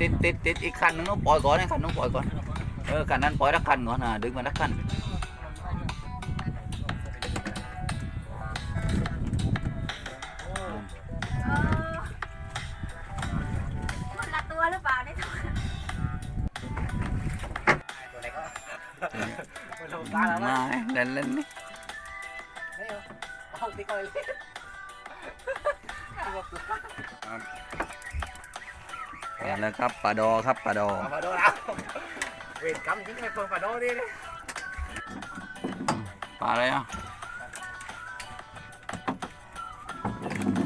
ติดติดติดติดอีกคันนึงต้องปล่อยก่อนนะคันนึงปล่อยก่อนเออคันนั้นปล่อยละคันก่อนนะดึงมาละคันเออคนละตัวหรือเปล่าเนี่ยตัวไหนก็มันลงตาแล้วมานะเล่นเล่นนี่ไม่เอาเอาตีก่อนเลย มาแล้วครับปลาดอครับปลาดอเอามาโดนแล้วเวรกรรมจริงไอ้คนปาโดนี่เลยปลาอะไรอะ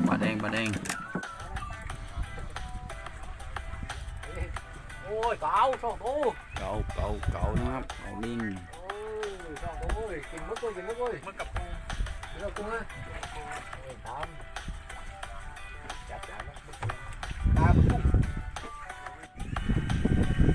ปลาแดงปลาแดงโอ้ยเก่าสองตัวเก่าเก่าเก่านะครับเก่าลิงโอ้ยสองตัวเลยกินมึกเลยกินมึกเลยมึกกับปูมึกกับปูนะเอ้ยตามจับจับนะมึกปูตามปุ๊บ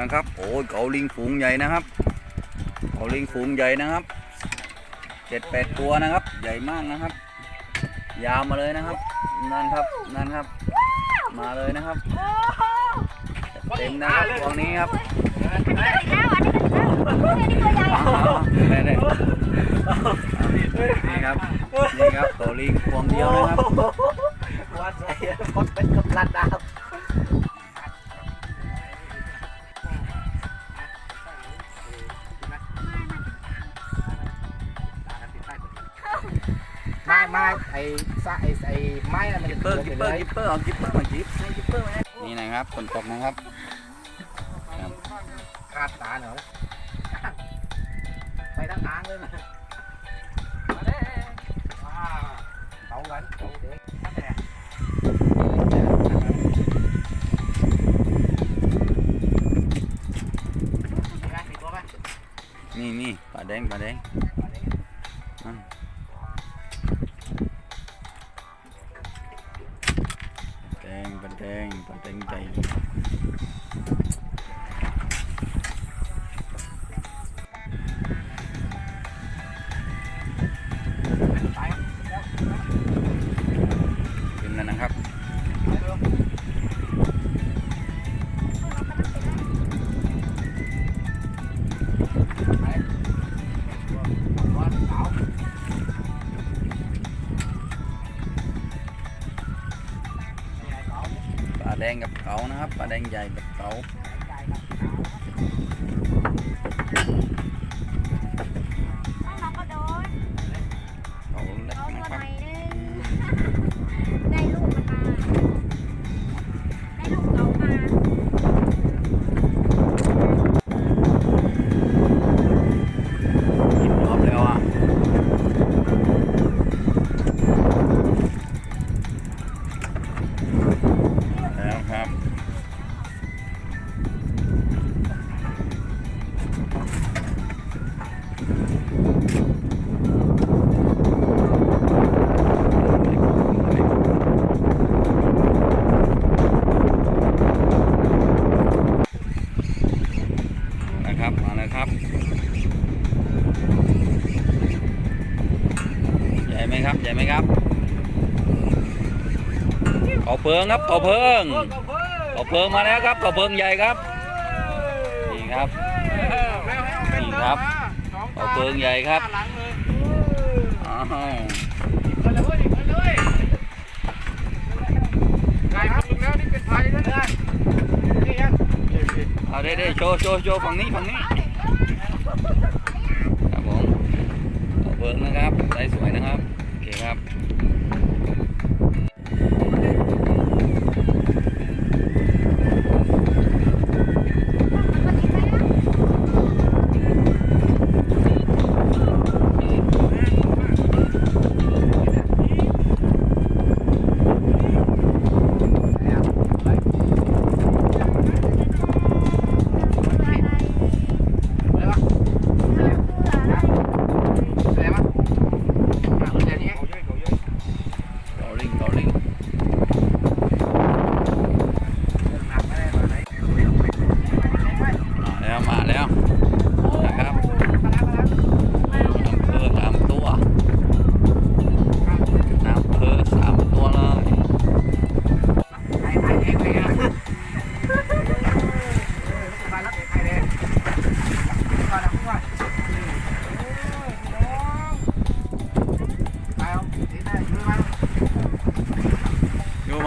มาแล้วครับโอ้ยเก่าลิงฝูงใหญ่นะครับเก่าลิงฝูงใหญ่นะครับเจ็ดแปดตัวนะครับ ใหญ่มากนะครับ ยาวมาเลยนะครับนั่นครับนั่นครับ มาเลยนะครับโอ้โหเต็มนะครับตรงนี้ครับอันนี้ก็อีกแล้วอันนี้ก็อีกแล้วอันนี้ตัวใหญ่อ๋อได้ได้นี่ครับนี่ครับตัวลิงพวงเดียวนะครับวัดใจพดเป็นกับลัดดาว ไม้ไม้ไอ้ซะไอ้ไอ้ไม้อะไรมันกิปเปอร์กิปเปอร์กิปเปอร์เอากิปเปอร์มากิปให้กิปเปอร์มานี่นะครับฝนตกนะครับคาดตาเหรอไปทั้งทางเลยนะมาเด้ว้าเตากันเตาเด็กมาแต่มีตัวไหมนี่นี่ปลาแดงปลาแดง แดงกับเก๋านะครับปลาแดงใหญ่กับเก๋า นะครับมาแล้วครับ ใหญ่ไหมครับ ใหญ่ไหมครับเขาเพิงครับเขาเพิงเขาเพิงมาแล้วครับเขาเพิงใหญ่ครับนี่ครับนี่ครับ เขาเพิงใหญ่ครับอ้าวคนเลยคนเลยกลายเป็นแล้วนี่เป็นไทยแล้วนะนี่ยังเอาได้ได้โชว์โชว์โชว์ฝั่งนี้ฝั่งนี้ครับผมเขาเพิงนะครับใสสวยนะครับโอเคครับ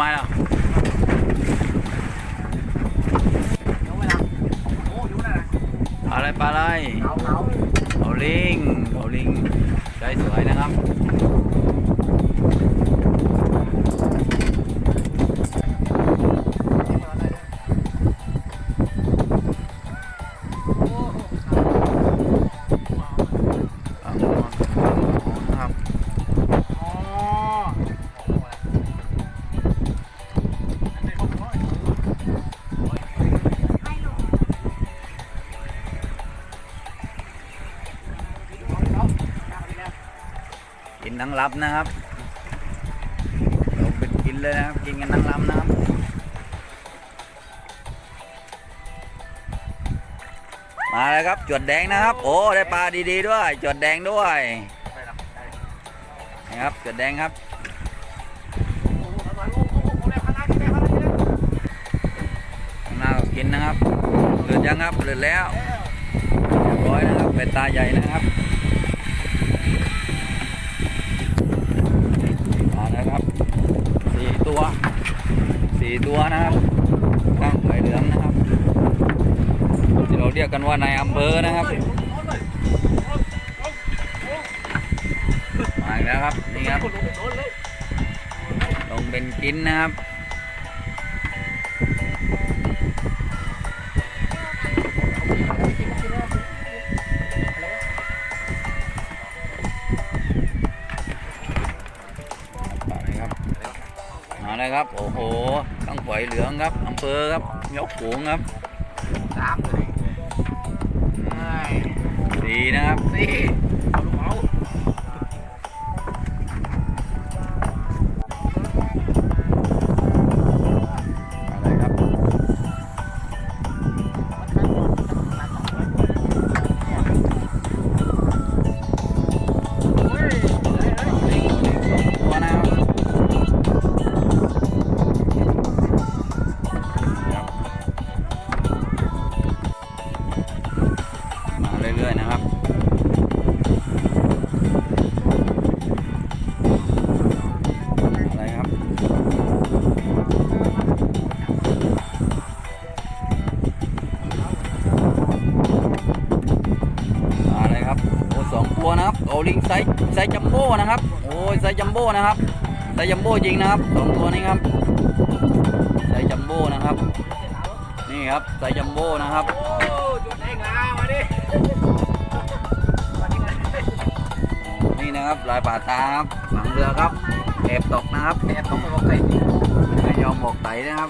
ไม้แล้วเลาโอ้อยู่นั่นนะไรปลาอะไรเอาเอลิงเอาลิงใจสวยนะครับ ทั้งรับนะครับลงเป็นกินเลยนะครับ กินกันทั้งลำนะครับมาเลยครับจวดแดงนะครับ โอ้ได้ปลาดีๆด้วยจวดแดงด้วยนะครับจวดแดงครับข้างหน้าก็กินนะครับเลือดยังครับเลือดแล้วเรียบร้อยนะครับเป็นตาใหญ่นะครับมาแล้วครับสี่ตัว สี่ตัวนะครับตั้งไข่เหลืองนะครับ ที่เราเรียกกันว่าในายอำเภอนะครับมาแล้วครับนี่ครับลงเป็นกินนะครับมาเลยครับมาเลยครับโอ้โห ตั้งฝอยเหลืองครับอำเภอครับยกฝูงครับสามเลยสี่นะครับสี่ นะครับโอ้ลิงไซส์ไซส์จัมโบ้นะครับ โอ้ยไซส์จัมโบ้นะครับไซส์จัมโบ้จริงนะครับสองตัวนี้ครับไซส์จัมโบ้นะครับ นี่ครับไซส์จัมโบ้นะครับโอ้จุดแดงลามาดิมาดิมาดินี่นะครับลายป่าตาครับหลังเรือครับแอบตกนะครับแอบต้องมาบอกใครไม่ยอมบอกไตนะครับ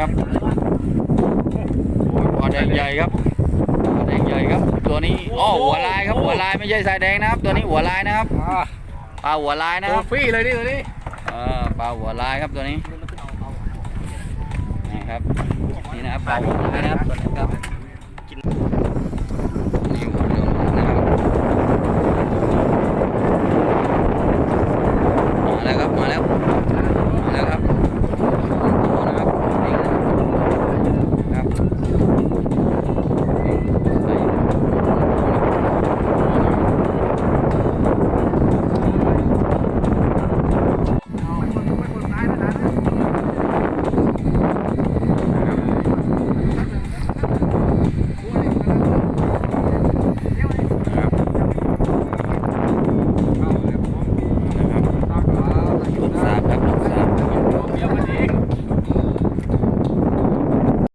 ครับโอ้ยปลาแดงใหญ่ครับปลาแดงใหญ่ครับ ตัวนี้อ้อหัวลายครับหัวลายไม่ใช่สายแดงนะครับ ตัวนี้หัวลายนะครับอ่าปลาหัวลายนะโอ้ครับฟรีเลยนี่ตัวนี้เออปลาหัวลายครับตัวนี้นี่ครับนี่นะครับปลาหัวลายนะครับตัวนี้ครับ